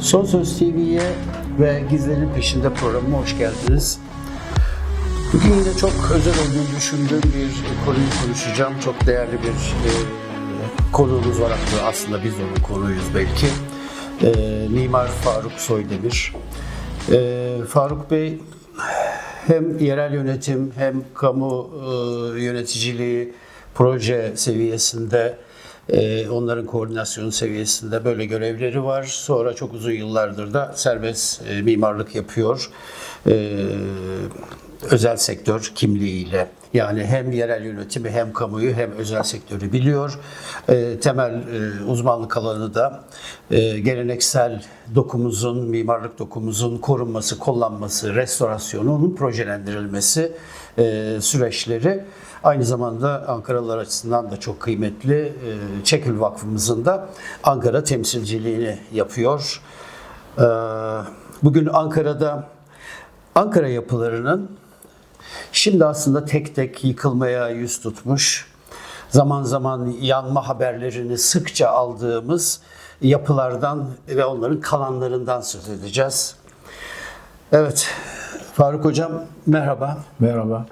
Son Söz TV'ye ve Gizlerin Peşinde programıma hoş geldiniz. Bugün yine çok özel olduğunu düşündüğüm bir konuyu konuşacağım. Çok değerli bir e, konuğumuz var aslında. Aslında biz onun konuğuyuz belki. E, Mimar Faruk Soydemir. E, Faruk Bey hem yerel yönetim hem kamu e, yöneticiliği proje seviyesinde e, onların koordinasyonu seviyesinde böyle görevleri var. Sonra çok uzun yıllardır da serbest e, mimarlık yapıyor. E, özel sektör kimliğiyle. Yani hem yerel yönetimi hem kamuyu hem özel sektörü biliyor. E, temel e, uzmanlık alanı da e, geleneksel dokumuzun, mimarlık dokumuzun korunması, kullanması, restorasyonu, onun projelendirilmesi süreçleri. Aynı zamanda Ankaralılar açısından da çok kıymetli. E, Çekül Vakfımızın da Ankara temsilciliğini yapıyor. E, bugün Ankara'da Ankara yapılarının Şimdi aslında tek tek yıkılmaya yüz tutmuş, zaman zaman yanma haberlerini sıkça aldığımız yapılardan ve onların kalanlarından söz edeceğiz. Evet, Faruk Hocam merhaba. Merhaba.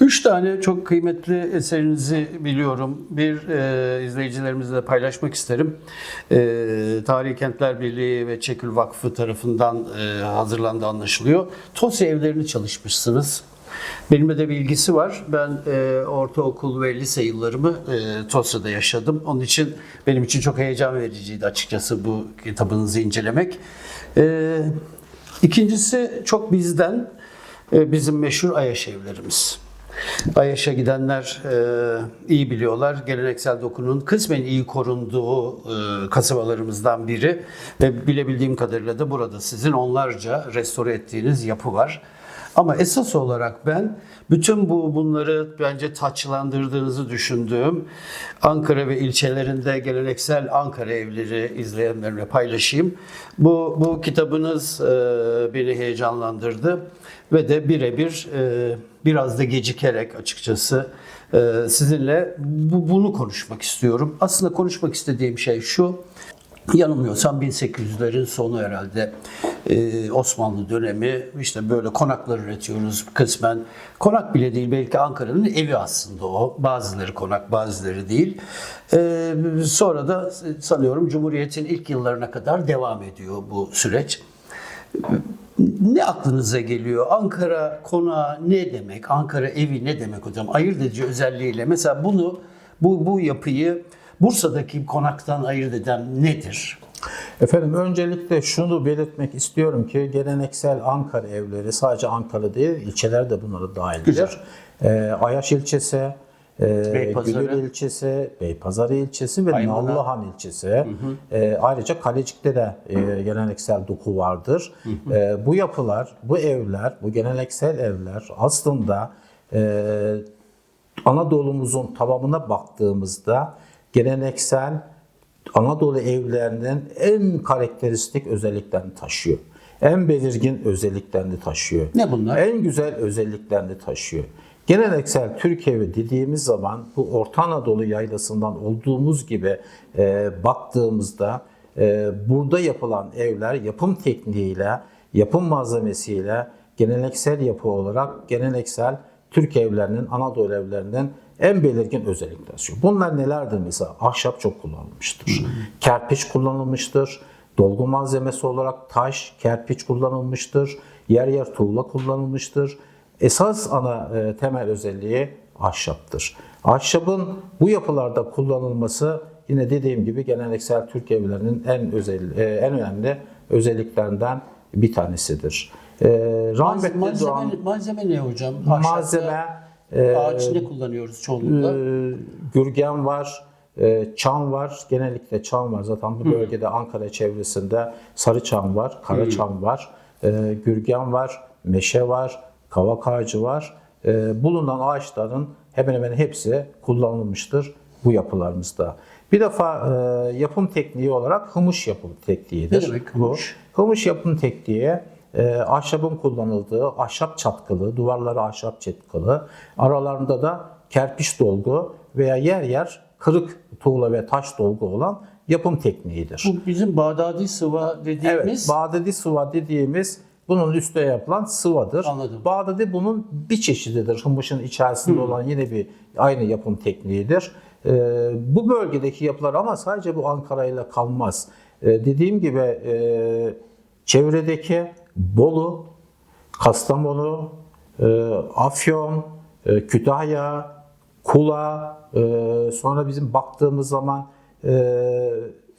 Üç tane çok kıymetli eserinizi biliyorum. Bir e, izleyicilerimizle paylaşmak isterim. E, Tarihi Kentler Birliği ve Çekül Vakfı tarafından e, hazırlandı anlaşılıyor. TOSİ evlerini çalışmışsınız. Benimle de bir ilgisi var. Ben e, ortaokul ve lise yıllarımı e, TOSİ'de yaşadım. Onun için benim için çok heyecan vericiydi açıkçası bu kitabınızı incelemek. E, ikincisi çok bizden e, bizim meşhur Ayaş evlerimiz. Ayaş'a gidenler e, iyi biliyorlar. Geleneksel dokunun kısmen iyi korunduğu e, kasabalarımızdan biri ve bilebildiğim kadarıyla da burada sizin onlarca restore ettiğiniz yapı var. Ama esas olarak ben bütün bu bunları bence taçlandırdığınızı düşündüğüm Ankara ve ilçelerinde geleneksel Ankara evleri izleyenlerle paylaşayım. Bu bu kitabınız e, beni heyecanlandırdı ve de birebir e, biraz da gecikerek açıkçası e, sizinle bu, bunu konuşmak istiyorum. Aslında konuşmak istediğim şey şu. Yanılmıyorsam 1800'lerin sonu herhalde Ee, Osmanlı dönemi işte böyle konaklar üretiyoruz kısmen. Konak bile değil belki Ankara'nın evi aslında o. Bazıları konak bazıları değil. Ee, sonra da sanıyorum Cumhuriyet'in ilk yıllarına kadar devam ediyor bu süreç. Ne aklınıza geliyor? Ankara konağı ne demek? Ankara evi ne demek hocam? Ayırt edici özelliğiyle. Mesela bunu bu bu yapıyı Bursa'daki konaktan ayırt eden nedir? Efendim öncelikle şunu belirtmek istiyorum ki geleneksel Ankara evleri sadece Ankara değil ilçeler de bunlara dahildir. Ee, Ayaş ilçesi, e, Beypazarı. Gülür ilçesi, Beypazarı ilçesi ve Aymana. Nallıhan ilçesi. Ee, ayrıca Kalecik'te de e, geleneksel doku vardır. Ee, bu yapılar, bu evler, bu geleneksel evler aslında e, Anadolu'muzun tamamına baktığımızda geleneksel Anadolu evlerinin en karakteristik özelliklerini taşıyor. En belirgin özelliklerini taşıyor. Ne bunlar? En güzel özelliklerini taşıyor. Geleneksel Türk evi dediğimiz zaman bu Orta Anadolu yaylasından olduğumuz gibi e, baktığımızda e, burada yapılan evler yapım tekniğiyle, yapım malzemesiyle geleneksel yapı olarak geleneksel Türk evlerinin, Anadolu evlerinin en belirgin özellikleri taşıyor. Bunlar nelerdir mesela? Ahşap çok kullanılmıştır. Kerpiç kullanılmıştır. Dolgu malzemesi olarak taş, kerpiç kullanılmıştır. Yer yer tuğla kullanılmıştır. Esas ana e, temel özelliği ahşaptır. Ahşabın bu yapılarda kullanılması yine dediğim gibi geleneksel Türk evlerinin en özel, e, en önemli özelliklerinden bir tanesidir. E, rahmetli Malzeme, Doğan malzeme ne hocam? Ahşapta malzeme ağaç ne kullanıyoruz çoğunlukla? ee, Gürgen var, e, çam var. Genellikle çam var. Zaten bu bölgede Ankara çevresinde sarı çam var, kara çam var. e, Gürgen var, meşe var, kavak ağacı var. E, Bulunan ağaçların hemen hemen hepsi kullanılmıştır bu yapılarımızda. Bir defa e, yapım tekniği olarak hımış yapım tekniğidir. Ne demek bu? hımış? Hımış yapım tekniği e, ahşabın kullanıldığı ahşap çatkılı, duvarları ahşap çatkılı, aralarında da kerpiç dolgu veya yer yer kırık tuğla ve taş dolgu olan yapım tekniğidir. Bu bizim Bağdadi sıva Evet, dediğimiz Bağdadi sıva dediğimiz bunun üstüne yapılan sıvadır. Anladım. Bağdadi bunun bir çeşididir. Humışın içerisinde olan yine bir aynı yapım tekniğidir. Ee, bu bölgedeki yapılar ama sadece bu Ankara ile kalmaz. Ee, dediğim gibi e, çevredeki Bolu, Kastamonu, e, Afyon, e, Kütahya, Kula, e, sonra bizim baktığımız zaman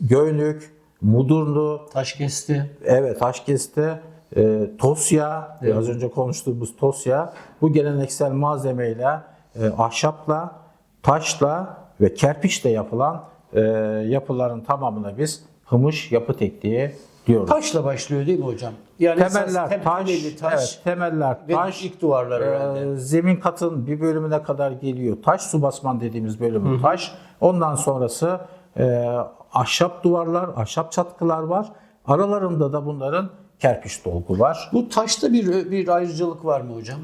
Göynük, Mudurnu, taş kesti. Evet Taşkes'te e, Tosya, az önce konuştuğumuz Tosya bu geleneksel malzemeyle, e, ahşapla, taşla ve kerpiçle yapılan e, yapıların tamamına biz hımış yapı tekniği diyoruz. Taşla başlıyor değil mi hocam? Yani Temeller esas taş, temeli taş evet, temeller ve taş, ilk duvarlar herhalde. e, zemin katın bir bölümüne kadar geliyor. Taş su basman dediğimiz bölümü taş. Ondan sonrası e, ahşap duvarlar, ahşap çatkılar var. Aralarında da bunların kerpiç dolgu var. Bu taşta bir bir ayrıcalık var mı hocam?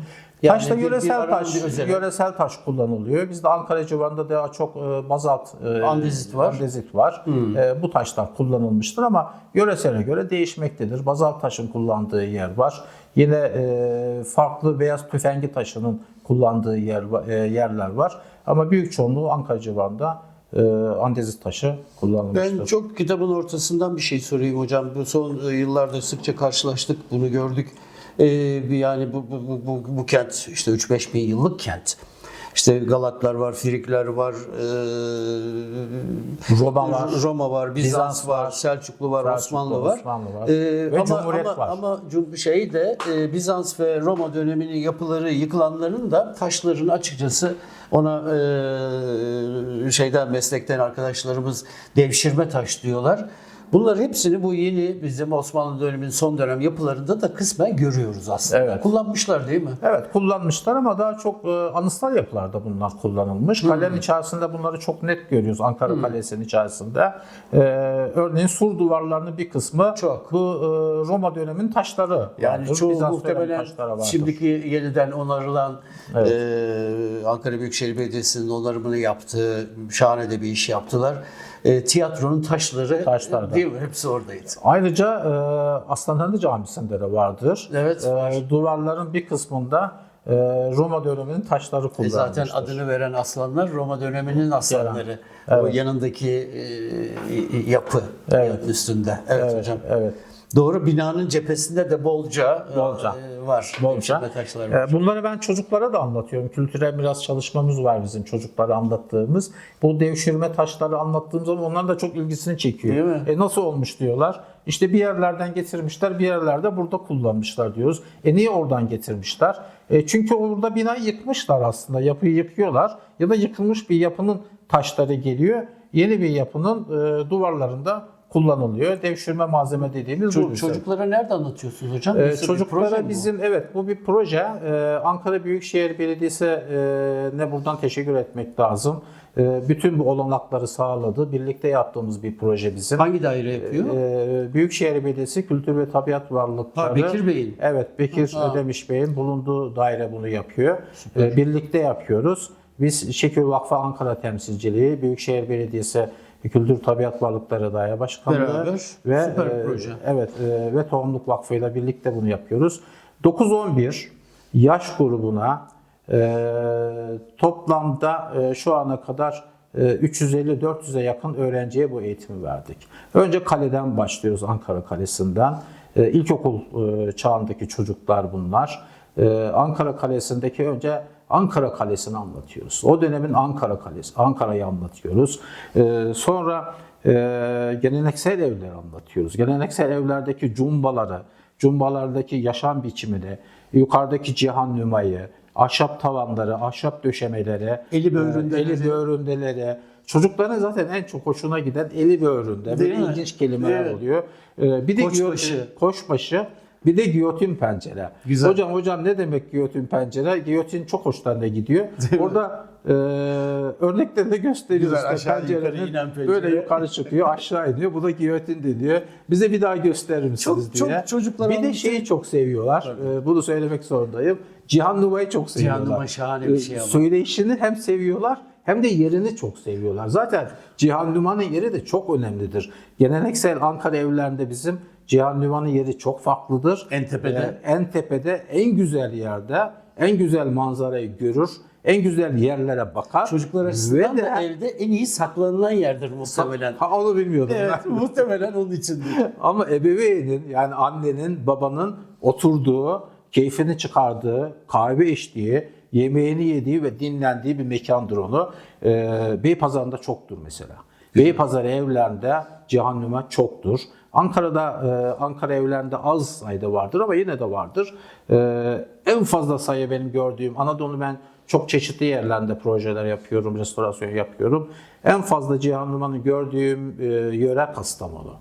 Taşta bir- bir yöresel aranın taş, bir özelliği. yöresel taş kullanılıyor. Bizde Ankara civarında daha çok e, bazalt, e, Andezit var. andezit var. E, bu taşlar kullanılmıştır ama yöresele göre değişmektedir. Bazalt taşın kullandığı yer var. Yine e, farklı beyaz tüfengi taşının kullandığı yer e, yerler var. Ama büyük çoğunluğu Ankara civarında e, andezit taşı kullanılmıştır. Ben çok kitabın ortasından bir şey sorayım hocam. Bu son e, yıllarda sıkça karşılaştık, bunu gördük. Ee, yani bu, bu, bu, bu, bu kent işte 3-5 bin yıllık kent. İşte Galatlar var, Frikler var, e, Roma var. Roma var, Bizans, Bizans var, var, Selçuklu var, Selçuklu, Osmanlı var. Osmanlı var. Ee, Ve ama, Cumhuriyet ama, var. Ama şey de e, Bizans ve Roma döneminin yapıları yıkılanların da taşların açıkçası ona e, şeyden meslekten arkadaşlarımız devşirme taş diyorlar. Bunlar hepsini bu yeni bizim Osmanlı döneminin son dönem yapılarında da kısmen görüyoruz aslında. Evet. Kullanmışlar değil mi? Evet kullanmışlar ama daha çok e, anıtsal yapılarda bunlar kullanılmış. Kalenin içerisinde bunları çok net görüyoruz Ankara Kalesi'nin içerisinde. E, örneğin sur duvarlarının bir kısmı Çok. bu e, Roma döneminin taşları. Yani vardır. çoğu Bizans muhtemelen şimdiki yeniden onarılan e, Ankara Büyükşehir Belediyesi'nin onarımını yaptığı şahane de bir iş yaptılar. E, tiyatronun taşları Taşlar da. değil mi? Hepsi oradaydı. Ayrıca e, Aslanhanı Camisi'nde de vardır. Evet, E, var. duvarların bir kısmında e, Roma döneminin taşları E kullanılmıştır. zaten adını veren aslanlar Roma döneminin aslanları. O yanındaki e, yapı Evet. üstünde. Evet, hocam. Evet. Doğru binanın cephesinde de bolca, e, Bolca. e, var. Bolca. Ee, Bunları ben çocuklara da anlatıyorum. Kültürel miras çalışmamız var bizim çocuklara anlattığımız. Bu devşirme taşları anlattığım zaman onlar da çok ilgisini çekiyor. Değil mi? E nasıl olmuş diyorlar. İşte bir yerlerden getirmişler, bir yerlerde burada kullanmışlar diyoruz. E niye oradan getirmişler? E çünkü orada binayı yıkmışlar aslında. Yapıyı yıkıyorlar ya da yıkılmış bir yapının taşları geliyor. Yeni bir yapının e, duvarlarında kullanılıyor. Devşirme malzeme dediğimiz bu. Çocuk- bize. Çocuklara nerede anlatıyorsunuz hocam? Ee, çocuklara bu? bizim evet bu bir proje. Ee, Ankara Büyükşehir Belediyesi e, ne buradan teşekkür etmek lazım. Ee, bütün bu olanakları sağladı. Birlikte yaptığımız bir proje bizim. Hangi daire yapıyor? Ee, Büyükşehir Belediyesi Kültür ve Tabiat Varlıkları. Ha, Bekir Bey'in. Evet, Bekir Ha. Ödemiş Bey'in bulunduğu daire bunu yapıyor. Ee, birlikte yapıyoruz. Biz Şekil Vakfı Ankara temsilciliği, Büyükşehir Belediyesi Kültür Tabiat Varlıkları Daire Başkanlığı Beraber ve süper bir e, proje. Evet e, ve Tohumluk Vakfı ile birlikte bunu yapıyoruz. 9-11 yaş grubuna e, toplamda e, şu ana kadar e, 350-400'e yakın öğrenciye bu eğitimi verdik. Önce kaleden başlıyoruz Ankara Kalesi'nden. E, ilkokul e, çağındaki çocuklar bunlar. Ankara Kalesi'ndeki önce Ankara Kalesi'ni anlatıyoruz. O dönemin Ankara Kalesi, Ankara'yı anlatıyoruz. E, sonra e, geleneksel evleri anlatıyoruz. Geleneksel evlerdeki cumbaları, cumbalardaki yaşam biçimini, yukarıdaki cihan nümayı, ahşap tavanları, ahşap döşemeleri, Eli böğründeleri. e, eli böğründeleri. Çocukların zaten en çok hoşuna giden eli böğründe. Böyle ilginç kelimeler Evet. oluyor. E, bir de Koçbaşı. koçbaşı. Bir de giyotin pencere. Güzel. Hocam hocam ne demek giyotin pencere? Giyotin çok hoşlarına gidiyor. Orada e, örneklerini de gösteriyoruz. Güzel, İşte aşağı yukarı pencerenin inen pencere. Böyle yukarı çıkıyor, aşağı iniyor. Bu da giyotin deniyor. Bize bir daha gösterir misiniz Çok- diye. çok çocuklara bir de şeyi çok seviyorlar. E, bunu söylemek zorundayım. Cihan Nuva'yı çok seviyorlar. Cihan Numa şahane bir şey E, ama. Söyleyişini hem seviyorlar hem de yerini çok seviyorlar. Zaten Cihan Numan'ın yeri de çok önemlidir. Geleneksel Ankara evlerinde bizim Cihan Numan'ın yeri çok farklıdır. En tepede. Ee, en tepede, en güzel yerde, en güzel manzarayı görür, en güzel yerlere bakar. Çocuklar açısından da de evde en iyi saklanılan yerdir muhtemelen. Ha, onu bilmiyordum Evet, ben. muhtemelen onun içindir. Ama ebeveynin yani annenin, babanın oturduğu, keyfini çıkardığı, kahve içtiği, yemeğini yediği ve dinlendiği bir mekandır onu. Ee, Beypazarı'nda çoktur mesela. Beypazarı evlerinde Cihan Numa çoktur. Ankara'da e, Ankara evlerinde az sayıda vardır ama yine de vardır. Ee, en fazla sayı benim gördüğüm Anadolu ben çok çeşitli yerlerde projeler yapıyorum, restorasyon yapıyorum. En fazla Cihan Numa'nı gördüğüm e, yöre Kastamonu.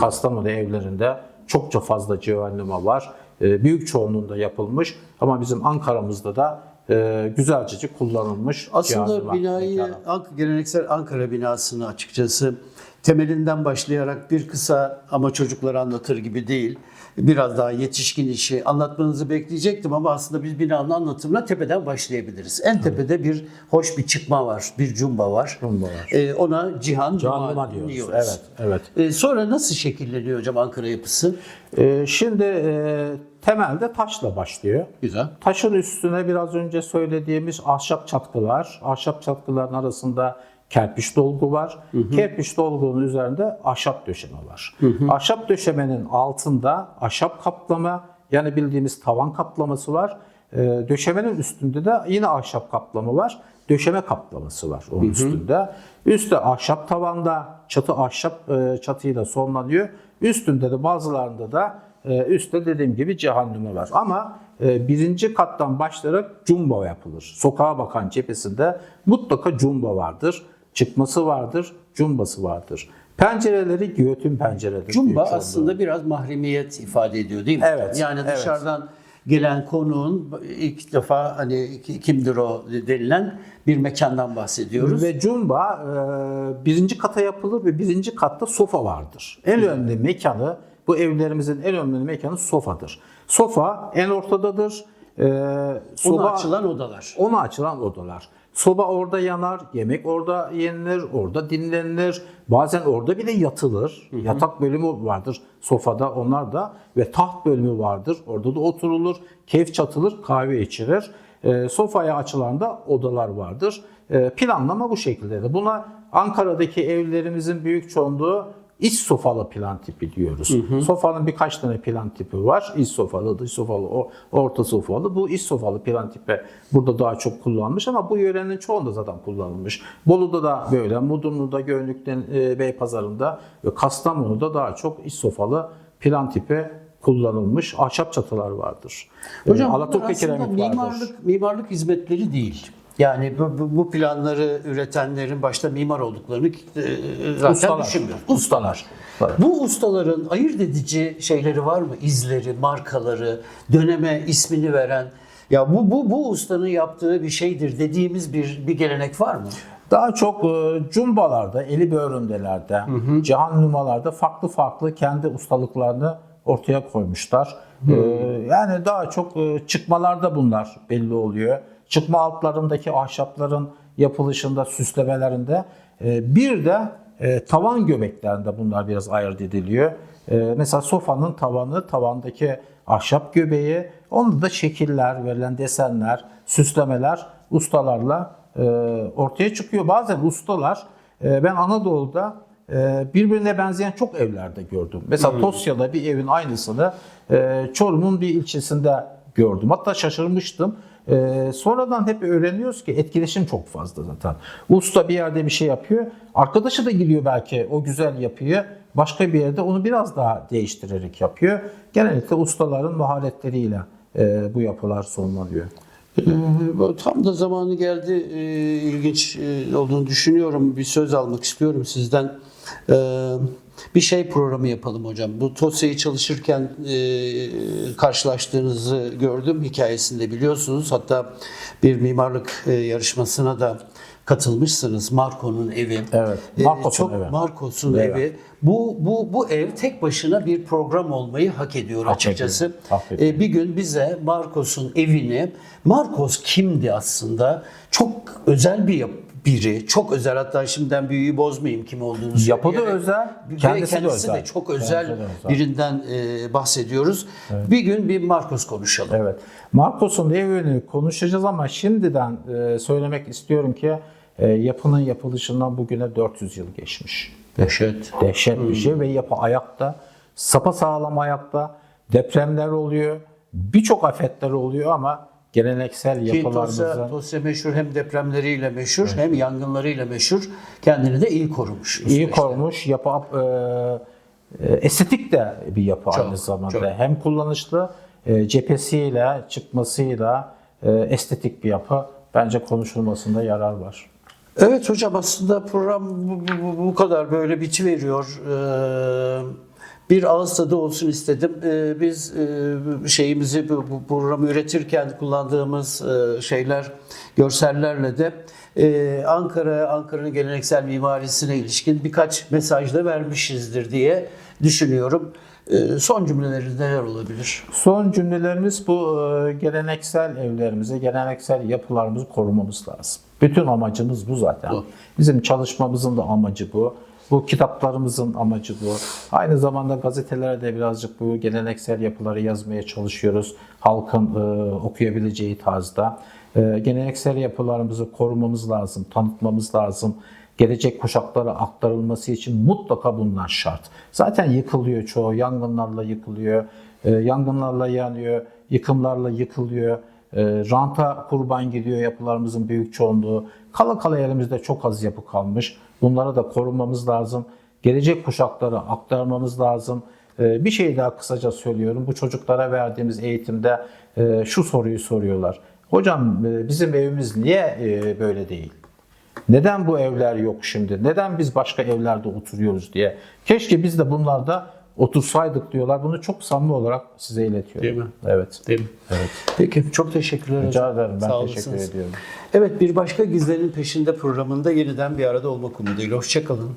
Kastamonu evlerinde çokça fazla Cihan Numa var. E, büyük çoğunluğunda yapılmış ama bizim Ankara'mızda da e, güzelce kullanılmış. Aslında binayı, geleneksel Ankara binasını açıkçası temelinden başlayarak bir kısa ama çocuklara anlatır gibi değil. Biraz daha yetişkin işi anlatmanızı bekleyecektim ama aslında biz binanın anlatımına tepeden başlayabiliriz. En tepede bir hoş bir çıkma var, bir cumba var. Cumba var. Ee, ona Cihan, Cuma diyoruz. diyoruz. Evet, evet. Ee, sonra nasıl şekilleniyor hocam Ankara yapısı? E, şimdi e, temelde taşla başlıyor. Güzel. Taşın üstüne biraz önce söylediğimiz ahşap çatkılar, ahşap çatkıların arasında kerpiç dolgu var. Kerpiç dolgunun üzerinde ahşap döşeme var. Ahşap döşemenin altında ahşap kaplama yani bildiğimiz tavan kaplaması var. Ee, döşemenin üstünde de yine ahşap kaplama var. Döşeme kaplaması var onun üstünde. Üstte ahşap tavanda çatı ahşap e, çatıyla sonlanıyor. Üstünde de bazılarında da ee, üstte dediğim gibi cehennemi var. Ama e, birinci kattan başlayarak cumba yapılır. Sokağa bakan cephesinde mutlaka cumba vardır. Çıkması vardır, cumbası vardır. Pencereleri giyotin penceredir. Cumba aslında biraz mahremiyet ifade ediyor değil mi? Evet, Yani evet. dışarıdan gelen konuğun ilk defa hani kimdir o denilen bir mekandan bahsediyoruz. Ve cumba e, birinci kata yapılır ve birinci katta sofa vardır. En önemli mekanı, bu evlerimizin en önemli mekanı sofadır. Sofa en ortadadır. E, Ona soba, açılan odalar. Ona açılan odalar. Soba orada yanar, yemek orada yenilir, orada dinlenilir. Bazen orada bile yatılır. Yatak bölümü vardır sofada onlar da ve taht bölümü vardır. Orada da oturulur, keyif çatılır, kahve içilir. E, sofaya açılan da odalar vardır. E, planlama bu şekildedir. Buna Ankara'daki evlerimizin büyük çoğunluğu İç sofalı plan tipi diyoruz. Sofanın birkaç tane plan tipi var. İç sofalı, dış sofalı, orta sofalı. Bu iç sofalı plan tipi burada daha çok kullanılmış ama bu yörenin çoğunda zaten kullanılmış. Bolu'da da böyle, Mudurnu'da, Gönlük'ten, e, Beypazarı'nda ve Kastamonu'da daha çok iç sofalı plan tipi kullanılmış ahşap çatılar vardır. Hocam E, bunlar Alaturka aslında kiramit vardır. mimarlık, mimarlık hizmetleri değil. Yani bu, bu, bu planları üretenlerin başta mimar olduklarını e, zaten Ustalar. düşünmüyoruz. Ustalar. Evet. Bu ustaların ayırt edici şeyleri var mı? İzleri, markaları, döneme ismini veren ya bu bu bu ustanın yaptığı bir şeydir dediğimiz bir bir gelenek var mı? Daha çok e, cumbalarda, eli böğründelerde, cihan numalarda farklı farklı kendi ustalıklarını ortaya koymuşlar. E, yani daha çok e, çıkmalarda bunlar belli oluyor. Çıkma altlarındaki ahşapların yapılışında, süslemelerinde. E, bir de e, tavan göbeklerinde bunlar biraz ayırt ediliyor. E, mesela sofanın tavanı, tavandaki ahşap göbeği, onda da şekiller, verilen desenler, süslemeler ustalarla ortaya çıkıyor. Bazen ustalar ben Anadolu'da birbirine benzeyen çok evlerde gördüm. Mesela Tosya'da bir evin aynısını Çorum'un bir ilçesinde gördüm. Hatta şaşırmıştım. E, sonradan hep öğreniyoruz ki etkileşim çok fazla zaten. Usta bir yerde bir şey yapıyor. Arkadaşı da gidiyor belki o güzel yapıyor. Başka bir yerde onu biraz daha değiştirerek yapıyor. Genellikle ustaların maharetleriyle e, bu yapılar sonlanıyor. Ee, Tam da zamanı geldi. Ee, İlginç e, olduğunu düşünüyorum. Bir söz almak istiyorum sizden. Ee, Bir şey programı yapalım hocam. Bu TOSE'yi çalışırken e, karşılaştığınızı gördüm. Hikayesinde biliyorsunuz. Hatta bir mimarlık e, yarışmasına da katılmışsınız. Marco'nun evi. Evet, Ee, Marcos'un çok evi. Marcos'un Evet. evi. Bu bu bu ev tek başına bir program olmayı hak ediyor Hak açıkçası. ediyor, hak ediyor. Ee, bir gün bize Marcos'un evini, Marcos kimdi aslında? Çok özel bir yap- biri. Çok özel hatta şimdiden büyüyü bozmayayım kim olduğunu Yapı da özel, kendisi de kendisi de özel. çok Kendisi özel de özel. birinden e, bahsediyoruz. Bir gün bir Marcos konuşalım. Evet. Marcos'un evini konuşacağız ama şimdiden e, söylemek istiyorum ki e, yapının yapılışından bugüne 400 yıl geçmiş. Dehşet. Dehşet bir şey ve yapı ayakta. Sapa sağlam ayakta. Depremler oluyor. Birçok afetler oluyor ama geleneksel Ki yapılarımızın Tosya, Tosya meşhur hem depremleriyle meşhur hem yangınlarıyla meşhur. Kendini de iyi korumuş. iyi korumuş. Yapı e, e, estetik de bir yapı Çok, aynı zamanda. çok. Hem kullanışlı e, cephesiyle, çıkmasıyla e, estetik bir yapı. Bence konuşulmasında yarar var. Evet hocam aslında program bu, bu- bu- bu kadar böyle biti veriyor. Ee, bir ağız tadı olsun istedim. Ee, biz e, şeyimizi bu, bu programı üretirken kullandığımız e, şeyler, görsellerle de e, Ankara, Ankara'nın geleneksel mimarisine ilişkin birkaç mesaj da vermişizdir diye düşünüyorum. Ee, son cümleleri neler olabilir? Son cümlelerimiz bu geleneksel evlerimizi, geleneksel yapılarımızı korumamız lazım. Bütün amacımız bu zaten. Bu. Bizim çalışmamızın da amacı bu. Bu kitaplarımızın amacı bu. Aynı zamanda gazetelere de birazcık bu geleneksel yapıları yazmaya çalışıyoruz. Halkın e, okuyabileceği tarzda. E, geleneksel yapılarımızı korumamız lazım, tanıtmamız lazım. Gelecek kuşaklara aktarılması için mutlaka bunlar şart. Zaten yıkılıyor çoğu, yangınlarla yıkılıyor, e, yangınlarla yanıyor, yıkımlarla yıkılıyor. E, ranta kurban gidiyor yapılarımızın büyük çoğunluğu. Kala kala elimizde çok az yapı kalmış. Bunları da korumamız lazım. Gelecek kuşaklara aktarmamız lazım. E, bir şey daha kısaca söylüyorum. Bu çocuklara verdiğimiz eğitimde e, şu soruyu soruyorlar. Hocam e, bizim evimiz niye e, böyle değil? Neden bu evler yok şimdi? Neden biz başka evlerde oturuyoruz diye. Keşke biz de bunlarda otursaydık diyorlar. Bunu çok samimi olarak size iletiyorum. Değil mi? Evet. Değil mi? Evet. Peki çok teşekkürler Rica hocam. ederim. Ben Sağ teşekkür olasınız. ediyorum. Evet bir başka Gizlerin Peşinde programında yeniden bir arada olmak umuduyla. Hoşçakalın.